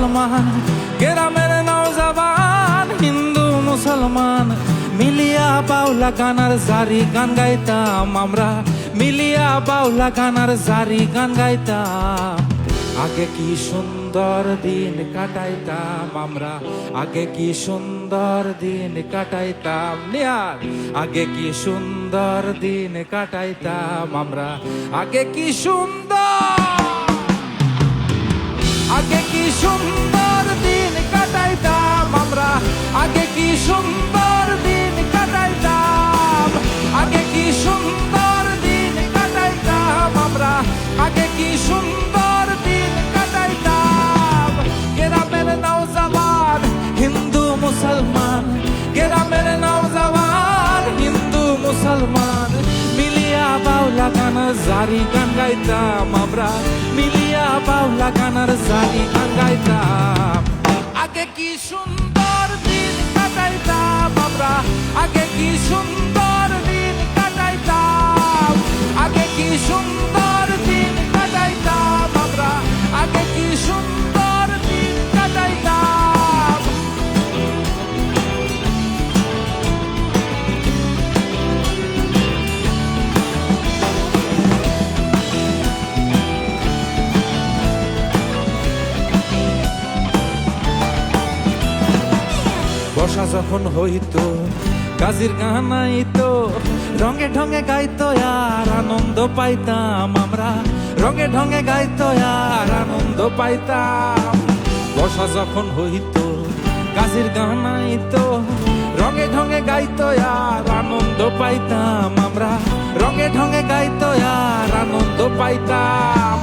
মুসলমান, গ্রামের নওজবান, হিন্দু মুসলমান। মিলিয়া বাউলা গানার জারি গান গাইতাম আমরা, মিলিয়া বাউলা গানার জারি গান গাইতাম। আগে কি সুন্দর দিন কাটাইতাম আমরা, আগে কি সুন্দর দিন কাটাইতাম। নিয়ার আগে কি সুন্দর দিন কাটাইতাম আমরা, আগে কি সুন্দর আগে কি সুন্দর দিন কাটাইতাম আমরা? আগে কি সুন্দর দিন কাটাইতাম? আগে কি সুন্দর দিন কাটাইতাম আমরা? আগে কি সুন্দর দিন কাটাইতাম? গ্রামের নওজওয়ান, হিন্দু মুসলমান। গ্রামের নওজওয়ান, হিন্দু মুসলমান। মিলিয়া বাউলা গানার জারি গান গাইতাম আমরা। মিলিয়া কানার গানার জারি আগে কি সুন্দর দিন কাটাইতাম আমরা? আগে কি সুন্দর বর্ষা যখন হইতো, কাজির গান আইতো, রঙে ঢঙে গাইতো আর আনন্দ পাইতাম আমরা। রঙে ঢঙে গাইতো আর আনন্দ পাইতাম। বর্ষা যখন হইতো, কাজির গান আইতো, রঙে ঢঙে গাইতো আর আনন্দ পাইতাম আমরা। রঙে ঢঙে গাইতো আর আনন্দ পাইতাম।